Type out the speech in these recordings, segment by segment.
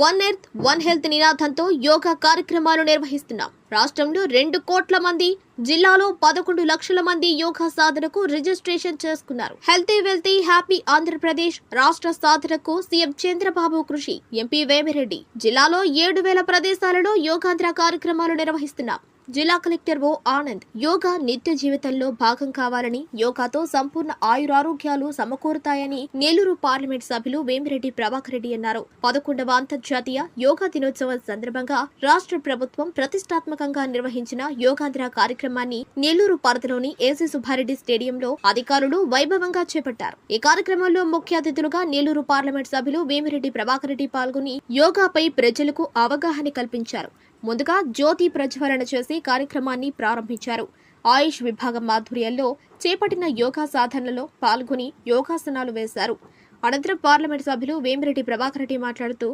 One earth one health నినాదంతో యోగా కార్యక్రమాలు నిర్వహిస్తున్నాం. రాష్ట్రంలో రెండు కోట్ల మంది జిల్లాలో పదకొండు లక్షల మంది యోగా సాధనకు రిజిస్ట్రేషన్ చేసుకున్నారు. హెల్తీ వెల్తీ హ్యాపీ ఆంధ్రప్రదేశ్ రాష్ట్ర సాధనకు సీఎం చంద్రబాబు కృషి. ఎంపీ వేమిరెడ్డి జిల్లాలో ఏడు వేల ప్రదేశాలలో యోగాంధ్ర కార్యక్రమాలు నిర్వహిస్తున్నాం. జిల్లా కలెక్టర్ ఓ ఆనంద్ యోగా నిత్య జీవితంలో భాగం కావాలని యోగాతో సంపూర్ణ ఆయురారోగ్యాలు సమకూరుతాయని నెల్లూరు పార్లమెంట్ సభ్యులు వేమిరెడ్డి ప్రభాకర్ రెడ్డి అన్నారు. పదకొండవ అంతర్జాతీయ యోగా దినోత్సవం సందర్భంగా రాష్ట్ర ప్రభుత్వం ప్రతిష్టాత్మకంగా నిర్వహించిన యోగాంధ్ర కార్యక్రమాన్ని నెల్లూరు పరిధిలోని ఏసీ సుబ్బారెడ్డి స్టేడియంలో అధికారులు వైభవంగా చేపట్టారు. ఈ కార్యక్రమంలో ముఖ్య అతిథులుగా నెల్లూరు పార్లమెంట్ సభ్యులు వేమిరెడ్డి ప్రభాకర్ రెడ్డి పాల్గొని యోగాపై ప్రజలకు అవగాహన కల్పించారు. ముందుగా జ్యోతి ప్రజ్వలన చేసి కార్యక్రమాన్ని ప్రారంభించారు. ఆయుష్ విభాగం ఆధ్వర్యంలో చేపట్టిన యోగా సాధనలో పాల్గొని యోగాసనాలు వేశారు. అనంతరం పార్లమెంట్ సభ్యులు వేమిరెడ్డి ప్రభాకర్ రెడ్డి మాట్లాడుతూ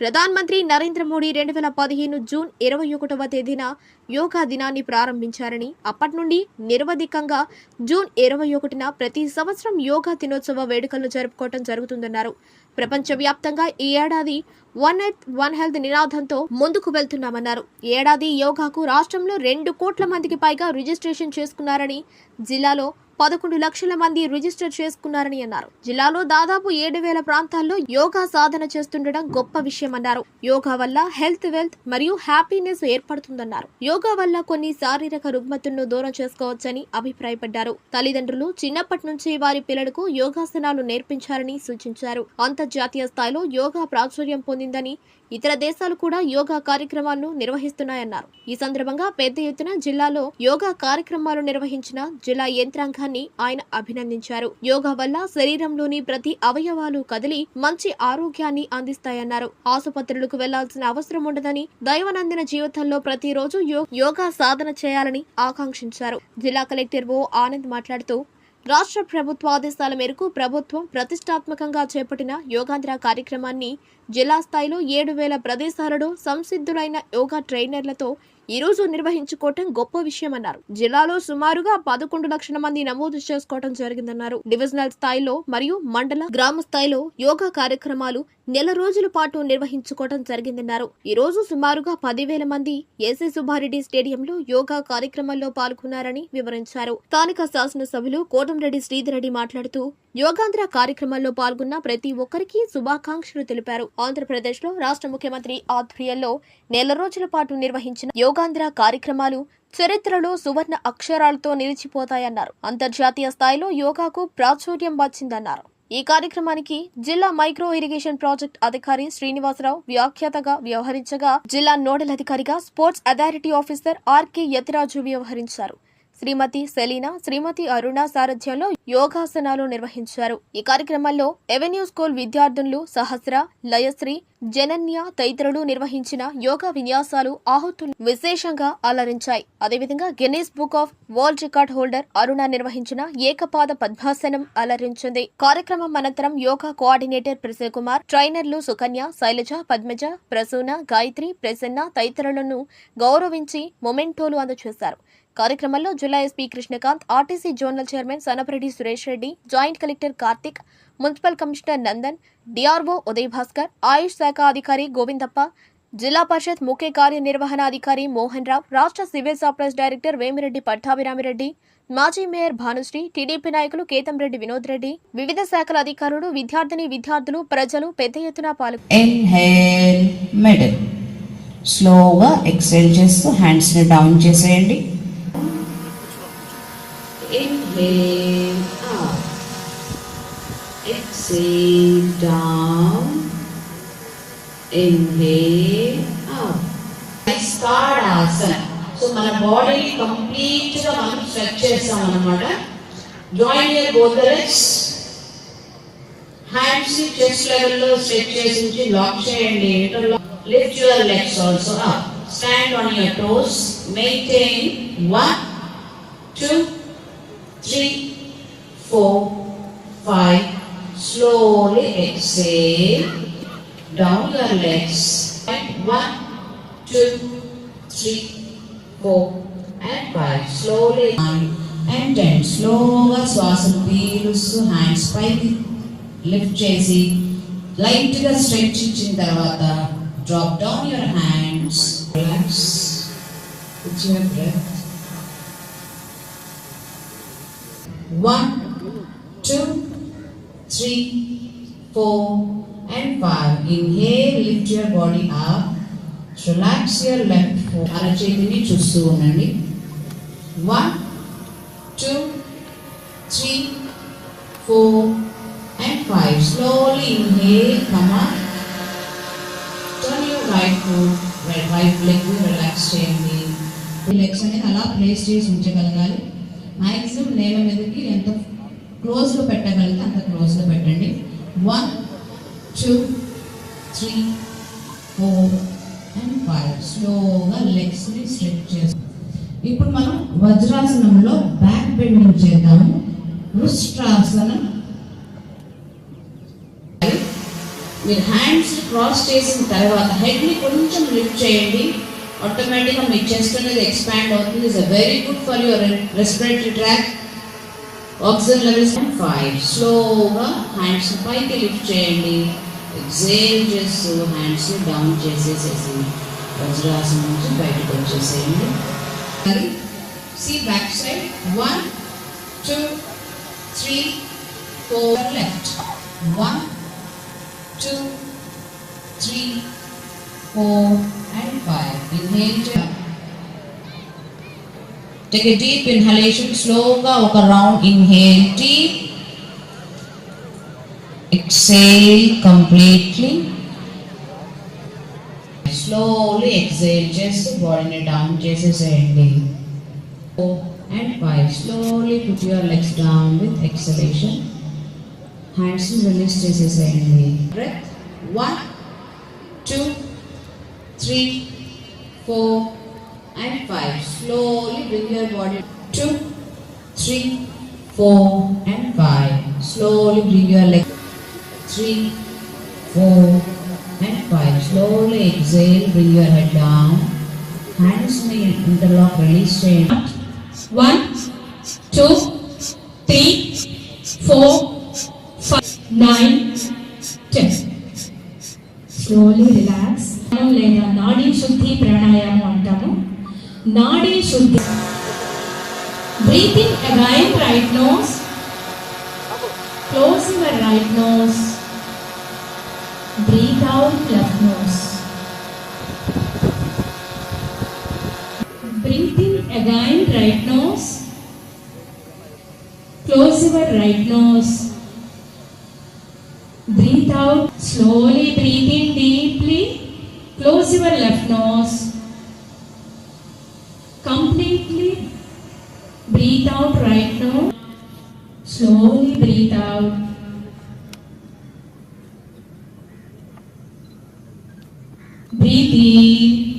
ప్రధాన మంత్రి నరేంద్ర మోడీ రెండు వేల పదిహేను జూన్ ఇరవై ఒకటవ తేదీన యోగా దినాన్ని ప్రారంభించారని అప్పటి నుండి నిరవధికంగా జూన్ ఇరవై ఒకటిన ప్రతి సంవత్సరం యోగా దినోత్సవ వేడుకలను జరుపుకోవటం జరుగుతుందన్నారు. ప్రపంచవ్యాప్తంగా ఈ ఏడాది వన్ ఎర్త్ వన్ హెల్త్ నినాదంతో ముందుకు వెళ్తున్నామన్నారు. ఏడాది యోగాకు రాష్ట్రంలో రెండు కోట్ల మందికి పైగా రిజిస్ట్రేషన్ చేసుకున్నారని జిల్లాలో పదకొండు లక్షల మంది రిజిస్టర్ చేసుకున్నారని అన్నారు. జిల్లాలో దాదాపు ఏడు వేల ప్రాంతాల్లో యోగా సాధన చేస్తుండడం గొప్ప విషయమన్నారు. యోగా వల్ల హెల్త్ వెల్త్ మరియు హ్యాపీనెస్ ఏర్పడుతుందన్నారు. యోగా వల్ల కొన్ని శారీరక రుగ్మతులను దూరం చేసుకోవచ్చని అభిప్రాయపడ్డారు. తల్లిదండ్రులు చిన్నప్పటి నుంచి వారి పిల్లలకు యోగాసనాలు నేర్పించాలని సూచించారు. అంతర్జాతీయ స్థాయిలో యోగా ప్రాచుర్యం పొందిందని ఇతర దేశాలు కూడా యోగా కార్యక్రమాలను నిర్వహిస్తున్నాయన్నారు. ఈ సందర్భంగా పెద్ద ఎత్తున జిల్లాలో యోగా కార్యక్రమాలు నిర్వహించిన జిల్లా యంత్రాంగాన్ని ఆయన అభినందించారు. యోగా వల్ల శరీరంలోని ప్రతి అవయవాలు కదిలి మంచి ఆరోగ్యాన్ని అందిస్తాయన్నారు. ఆసుపత్రులకు వెళ్ళాల్సిన అవసరం ఉండదని దైవనందిన జీవితంలో ప్రతిరోజు యో- యోగా సాధన చేయాలని ఆకాంక్షించారు. జిల్లా కలెక్టర్ ఓ ఆనంద్ మాట్లాడుతూ రాష్ట్ర ప్రభుత్వ ఆదేశాల మేరకు ప్రభుత్వం ప్రతిష్టాత్మకంగా చేపట్టిన యోగాంధ్ర కార్యక్రమాన్ని జిల్లా స్థాయిలో ఏడు వేల ప్రదేశాలలో సంసిద్ధులైన యోగా ట్రైనర్లతో ఈ రోజు నిర్వహించుకోవటం గొప్ప విషయమన్నారు. జిల్లాలో సుమారుగా పదకొండు లక్షల మంది నమోదు చేసుకోవటం జరిగిందన్నారు. డివిజనల్ స్థాయిలో మరియు మండల గ్రామ స్థాయిలో యోగా కార్యక్రమాలు నెల రోజుల పాటు నిర్వహించుకోవడం జరిగిందన్నారు. ఈ రోజు సుమారుగా పదివేల మంది ఏసీ సుబ్బారెడ్డి స్టేడియంలో యోగా కార్యక్రమంలో పాల్గొన్నారని వివరించారు. స్థానిక శాసనసభ్యులు కోటంరెడ్డి శ్రీధర్ రెడ్డి మాట్లాడుతూ యోగాంధ్ర కార్యక్రమంలో పాల్గొన్న ప్రతి ఒక్కరికి శుభాకాంక్షలు తెలిపారు. ఆంధ్రప్రదేశ్లో రాష్ట్ర ముఖ్యమంత్రి ఆధ్వర్యంలో నెల రోజుల పాటు నిర్వహించిన యోగాంధ్ర కార్యక్రమాలు చరిత్రలో సువర్ణ అక్షరాలతో నిలిచిపోతాయన్నారు. అంతర్జాతీయ స్థాయిలో యోగాకు ప్రాచుర్యం వచ్చిందన్నారు. ఈ కార్యక్రమానికి జిల్లా మైక్రో ఇరిగేషన్ ప్రాజెక్ట్ అధికారి శ్రీనివాసరావు వ్యాఖ్యాతగా వ్యవహరించగా జిల్లా నోడల్ అధికారిగా sports authority officer RK Yathiraju వ్యవహరించారు. శ్రీమతి సెలీనా శ్రీమతి అరుణ సారథ్యంలో యోగాసనాలు నిర్వహించారు. ఈ కార్యక్రమంలో ఎవెన్యూ స్కూల్ విద్యార్థులు సహస్ర లయశ్రీ జనన్య తదితరులు నిర్వహించిన యోగా విన్యాసాలు ఆహుతులు విశేషంగా అలరించాయి. అదేవిధంగా Guinness book of world record holder Aruna నిర్వహించిన ఏకపాద పద్మాసనం అలరించింది. కార్యక్రమం అనంతరం యోగా కోఆర్డినేటర్ ప్రసన్న కుమార్ ట్రైనర్లు సుకన్య శైలజ పద్మజ ప్రసూన గాయత్రి ప్రసన్న తదితరులను గౌరవించి మొమెంటోలు అందజేశారు. కార్యక్రమంలో జిల్లా SP Krishnakanth RTC zonal chairman Sanapareddy Suresh Reddy joint collector Karthik municipal commissioner Nandan DRO Uday Bhaskar AYUSH శాఖ అధికారి గోవిందప్ప జిల్లా పరిషత్ ముఖ్య కార్యనిర్వహణాధికారి మోహన్ రావు రాష్ట్ర civil supplies director Vemireddy Pattabhiramireddy మాజీ మేయర్ భానుశ్రీ టీడీపీ నాయకులు కేతంరెడ్డి వినోద్ రెడ్డి వివిధ శాఖల అధికారులు విద్యార్థిని విద్యార్థులు ప్రజలు పెద్ద ఎత్తున పాల్గొన్నారు స్లోగా ఎక్సెల్ చేస్తూ హ్యాండ్స్ని డౌన్ చేసేయండి. Inhale up exhale down inhale up ఆసన సో మన బాడీని కంప్లీట్గా మనం స్ట్రెచ్ చేస్తాం అనమాట join your both the legs hands chest లెవెల్లో స్ట్రెచ్ చేసి ఉంచి లాక్ చేయండి lift your legs also up stand on your toes maintain one two Three four five slowly exhale down your legs one two three four and five slowly and ten స్లోగా శ్వాసను పీలుస్తూ hands పైకి lift చేసి light గా stretch ఇచ్చిన తర్వాత Drop down your hands. Relax with your One two three four and five five. Inhale, lift your body up. Relax your left foot. అరచేతిని చూస్తూ ఉండండి one two three four and five slowly inhale come up turn your right foot right leg relax చేయండి ఈ legs అనేది అలా place చేసి ఉంచగలగాలి maximum నేల మీదకి ఎంత క్లోజ్లో పెట్టగలిగితే అంత క్లోజ్లో పెట్టండి. One two three four and five స్లోగా లెగ్స్ని స్ట్రెచ్ చేస్తాం. ఇప్పుడు మనం వజ్రాసనంలో బ్యాక్ బెండింగ్ చేద్దాము. వృష్ట్రాసనం మీరు హ్యాండ్స్ క్రాస్ చేసిన తర్వాత హెడ్ని కొంచెం లిఫ్ట్ చేయండి. ఆటోమేటిక్గా మీ చెస్ట్ అనేది ఎక్స్పాండ్ అవుతుంది is a very good for your respiratory track oxygen levels five స్లోగా హ్యాండ్స్ పైకి లిఫ్ట్ చేయండి ఎక్సేల్ చేస్తూ హ్యాండ్స్ డౌన్ చేసేసేసి వజ్రాసనం నుంచి బయటకు వచ్చేసేయండి మరి see back side one two three four left one two, three, four, and 5. Inhale to Take a deep inhalation, slowly walk around, inhale deep. Exhale completely. Slowly exhale, just body down, just as ending. Four and five. Slowly put your legs down with exhalation. Hands and release, just as ending. Breath. One, two, three, four, and five. Slowly bring your body. Two, three, four, and five. Slowly bring your leg. Three, four, and five. Slowly exhale. Bring your head down. Hands may interlock. Release chain. One, two, three, four, five, nine, ten. Slowly relax. లేదా నాడీ శుద్ధి ప్రాణాయామం అంటాము nadi shuddhi breathing again right nose close your right nose breathe out left nose breathing again right nose close your right nose breathe out slowly breathe in deeply close your left nose completely breathe out right now. slowly breathe out breathe in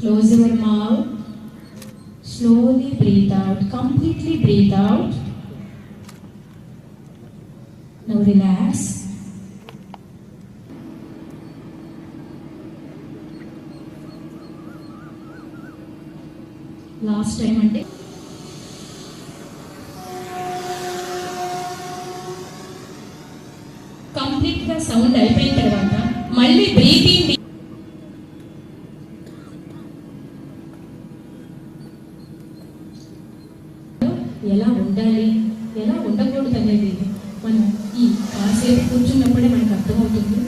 Close your mouth. Slowly breathe out. Completely breathe out. కంప్లీట్గా sound అయిపోయిన తర్వాత మళ్ళీ breathing ఎలా ఉండాలి? ఎలా ఉండకూడదు అనేది మనం ఈ కాసేపు కూర్చున్నప్పుడే మనకు అర్థమవుతుంది.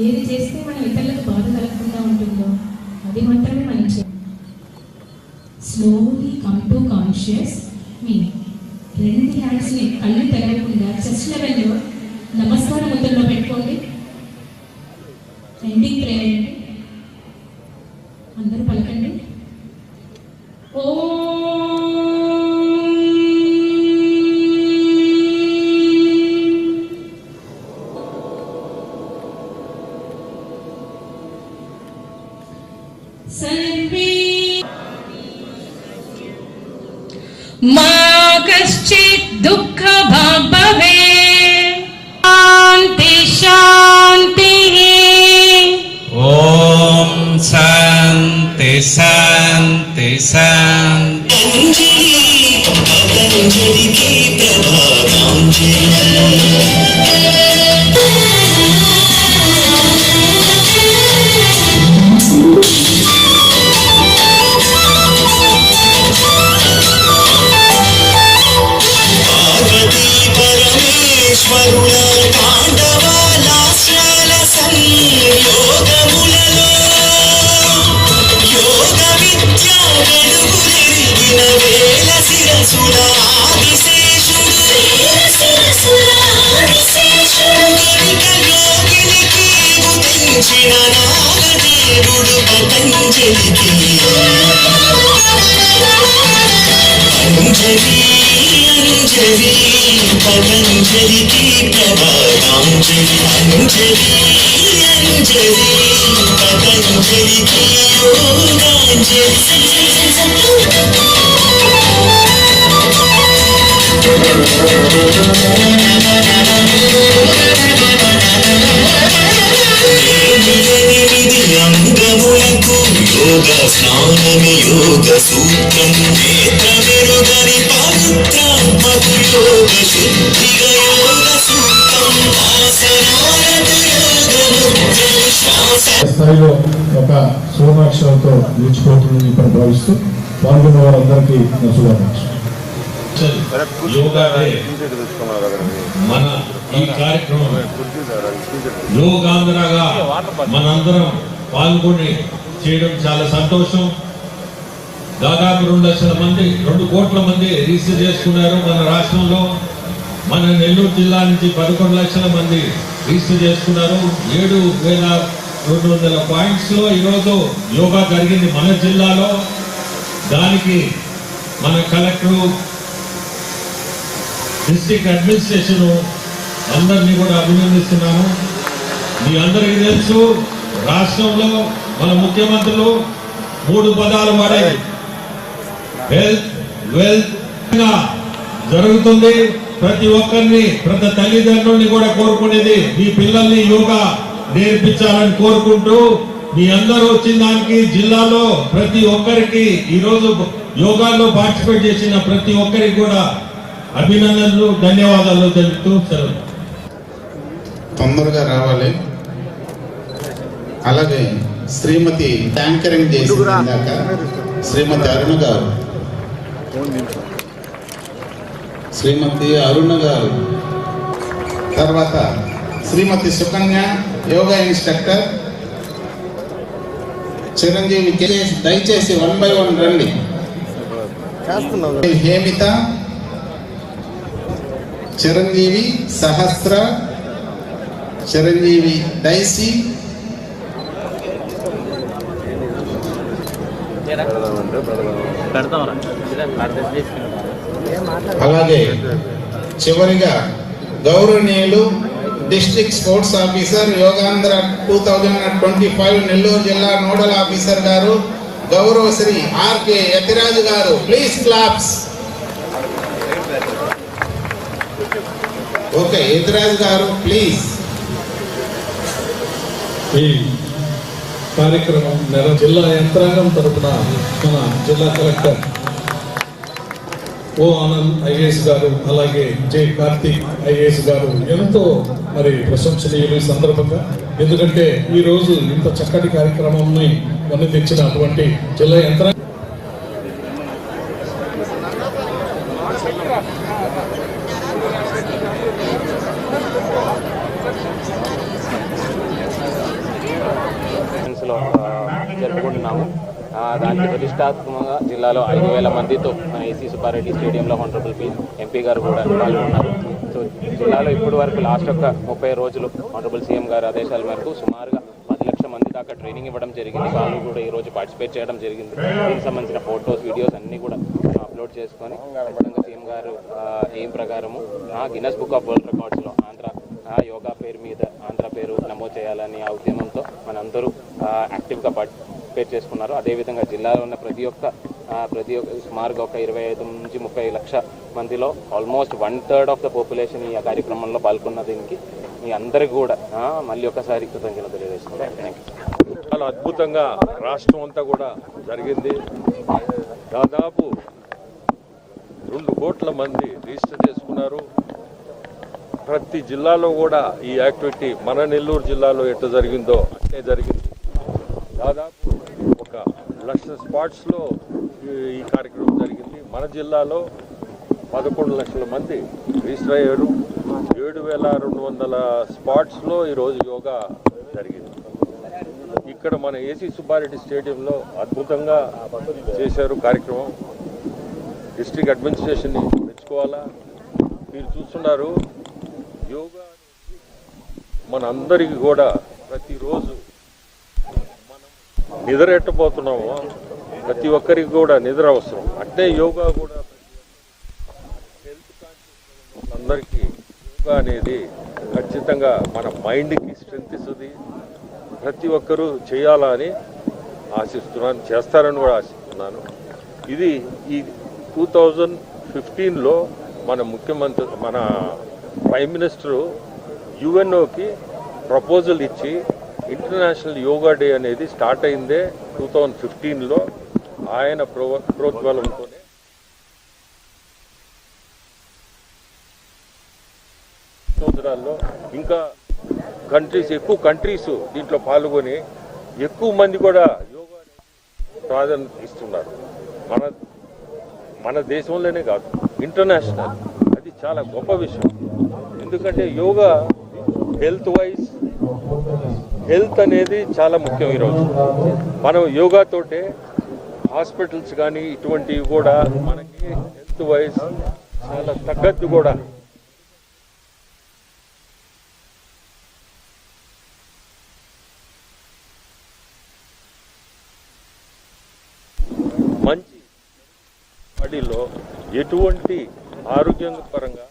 ఏది చేస్తే మనం ఇతరులకు బాధ కలగకుండా ఉంటుందో అది మాత్రమే మనం చే స్లోలీ కమ్ టు కాన్షియస్ మీ రెండు హ్యాండ్స్ని కళ్ళు తెరవకుండా చెస్ట్ లెవెల్లో నమస్కారం ముద్రలో పెట్టుకోండి. ఎండింగ్ ప్రేయర్ అందరూ పలకండి. శాంతి శాంతి శాంతి పతంజలికి ప్రభావాంజలి నాగదేవుడు పతంజలికి అంజలి అంజలి పతంజలికి ప్రభాతాంజలి అంజలి అంజలి పతంజలికి యోగ స్నానమి యోగ సూత్రం నేత్రమెరుగని యోగ యోగ సూత్రం స్థాయిలో ఒక సువర్ణాక్షరంతో నిలిచిపోతుందని ఇప్పుడు భావిస్తూ పాల్గొన్న వారందరికీ నా శుభాకాంక్షలు. యోగా మన ఈ కార్యక్రమం. యోగాంధ్రగా మనందరం పాల్గొని చేయడం చాలా సంతోషం. దాదాపు రెండు లక్షల మంది రెండు కోట్ల మంది రిజిస్టర్ చేసుకున్నారు మన రాష్ట్రంలో. మన నెల్లూరు జిల్లా నుంచి పదకొండు లక్షల మంది రిజిస్టర్ చేసుకున్నారు. ఏడు వేల రెండు వందల పాయింట్స్లో ఈరోజు యోగా జరిగింది మన జిల్లాలో. దానికి మన కలెక్టరు డిస్టిక్ అడ్మినిస్ట్రేషన్ అందరినీ కూడా అభినందిస్తున్నాను. మీ అందరికీ తెలుసు రాష్ట్రంలో మన ముఖ్యమంత్రులు మూడు పదాలు వాడారు హెల్త్ వెల్త్ జరుగుతుంది. ప్రతి ఒక్కరిని ప్రతి తల్లిదండ్రుల్ని కూడా కోరుకునేది మీ పిల్లల్ని యోగా నేర్పించాలని కోరుకుంటూ మీ అందరూ వచ్చిన దానికి జిల్లాలో ప్రతి ఒక్కరికి ఈరోజు యోగాలో పార్టిసిపేట్ చేసిన ప్రతి ఒక్కరికి కూడా అభినందనలు ధన్యవాదాలు తెలుపుతూ సెలవు. తొందరగా రావాలి. అలాగే శ్రీమతి ట్యాంకరింగ్ చేసి శ్రీమతి అరుణ గారు శ్రీమతి అరుణ గారు తర్వాత శ్రీమతి సుకన్య యోగా ఇన్స్ట్రక్టర్ చిరంజీవి దయచేసి వన్ బై వన్ రండి. హేమిత చిరంజీవి సహస్ర చిరంజీవి డైసీ. అలాగే చివరిగా గౌరవనీయులు district sports officer Yogandhra two thousand twenty five Nellore జిల్లా నోడల్ ఆఫీసర్ గారు గౌరవ శ్రీ ఆర్కే యతిరాజు గారు. Please claps. ఓకే యతిరాజు గారు ప్లీజ్ ఈ కార్యక్రమం నెల జిల్లా యంత్రాంగం తరపున మన జిల్లా కలెక్టర్ ఓ ఆనంద్ ఐఏఎస్ గారు అలాగే జే కార్తీక్ ఐఏఎస్ గారు ఎంతో మరి ప్రశంసనీయులు సందర్భంగా. ఎందుకంటే ఈ రోజు ఇంత చక్కటి కార్యక్రమంని వన్ని తెచ్చిన అటువంటి జిల్లా యంత్రాంగం లో జరుపుకుంటున్నాము ఆ, దానికి ప్రతిష్టాత్మకంగా జిల్లాలో ఐదు వేల మందితో మన ఏసీ సుబ్బారెడ్డి స్టేడియంలో హండ్రబుల్ పీ ఎంపీ గారు కూడా పాల్గొన్నారు. సో జిల్లాలో ఇప్పటి వరకు లాస్ట్ ఒక ముప్పై రోజులు హండ్రబుల్ సీఎం గారి ఆదేశాల మేరకు సుమారుగా పది లక్షల మంది దాకా ట్రైనింగ్ ఇవ్వడం జరిగింది. వాళ్ళు కూడా ఈ రోజు పార్టిసిపేట్ చేయడం జరిగింది. దీనికి సంబంధించిన ఫొటోస్ వీడియోస్ అన్నీ కూడా అప్లోడ్ చేసుకొని ఖచ్చితంగా సీఎం గారు ఏం ప్రకారము ఆ గిన్నెస్ బుక్ ఆఫ్ వరల్డ్ రికార్డ్స్లో ఆంధ్ర ఆ యోగా పేరు మీద ఆంధ్ర పేరు నమోదు చేయాలని ఆ ఉద్యమంతో మనందరూ యాక్టివ్గా పార్టిసిపేట్ చేసుకున్నారు. అదేవిధంగా జిల్లాలో ఉన్న ప్రతి ఒక్క ప్రతి ఒక్క సుమారుగా ఒక ఇరవై ఐదు నుంచి ముప్పై లక్ష మందిలో almost one third of the population ఈ కార్యక్రమంలో పాల్గొన్న దీనికి మీ అందరికి కూడా మళ్ళీ ఒకసారి కృతజ్ఞతలు తెలియజేసుకుంటాం చాలా అద్భుతంగా రాష్ట్రం అంతా కూడా జరిగింది. దాదాపు రెండు కోట్ల మంది రిజిస్టర్ చేసుకున్నారు. ప్రతి జిల్లాలో కూడా ఈ యాక్టివిటీ మన నెల్లూరు జిల్లాలో ఎట్లా జరిగిందో అట్లే జరిగింది. దాదాపు ఒక లక్ష స్పాట్స్లో ఈ- కార్యక్రమం జరిగింది. మన జిల్లాలో పదకొండు లక్షల మంది రిజిస్టర్ అయ్యారు ఏడు వేల రెండు వందల స్పాట్స్లో ఈరోజు యోగా జరిగింది. ఇక్కడ మన ఏసీ సుబ్బారెడ్డి స్టేడియంలో అద్భుతంగా చేశారు కార్యక్రమం. డిస్ట్రిక్ట్ అడ్మినిస్ట్రేషన్ని మెచ్చుకోవాలా? మీరు చూస్తున్నారు యోగా మన అందరికీ కూడా ప్రతిరోజు మనం నిద్ర ప్రతి ఒక్కరికి కూడా నిద్ర అవసరం. అంటే యోగా కూడా హెల్త్ కాన్షియస్ అందరికీ యోగా అనేది ఖచ్చితంగా మన మైండ్కి స్ట్రెంగ్త్ ఇస్తుంది. ప్రతి ఒక్కరూ చేయాలా అని ఆశిస్తున్నాను చేస్తారని కూడా ఆశిస్తున్నాను. ఇది ఈ టూ థౌజండ్ ఫిఫ్టీన్లో మన ముఖ్యమంత్రి మన ప్రైమ్ మినిస్టరు యుఎన్ఓకి ప్రపోజల్ ఇచ్చి ఇంటర్నేషనల్ యోగా డే అనేది స్టార్ట్ అయిందే టూ థౌజండ్ ఫిఫ్టీన్లో ఆయన ప్రో ప్రోద్బలంతోనే సంవత్సరాల్లో ఇంకా కంట్రీస్ ఎక్కువ కంట్రీస్ దీంట్లో పాల్గొని ఎక్కువ మంది కూడా యోగా ప్రాధాన్యత ఇస్తున్నారు. మన మన దేశంలోనే కాదు ఇంటర్నేషనల్. అది చాలా గొప్ప విషయం. ఎందుకంటే యోగా హెల్త్ వైజ్ హెల్త్ అనేది చాలా ముఖ్యం ఈరోజు. మనం యోగాతోటే హాస్పిటల్స్ కానీ ఇటువంటివి కూడా మనకి హెల్త్ వైజ్ చాలా తగ్గట్టు కూడా. మంచి బాడీలో ఎటువంటి ఆరోగ్యపరంగా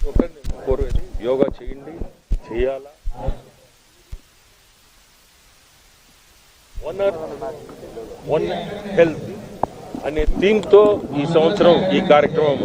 ఒకరిని కోరేది యోగా చేయండి చేయాలా? వన్ వన్ హెల్త్ అనే థీమ్తో ఈ సంవత్సరం ఈ కార్యక్రమం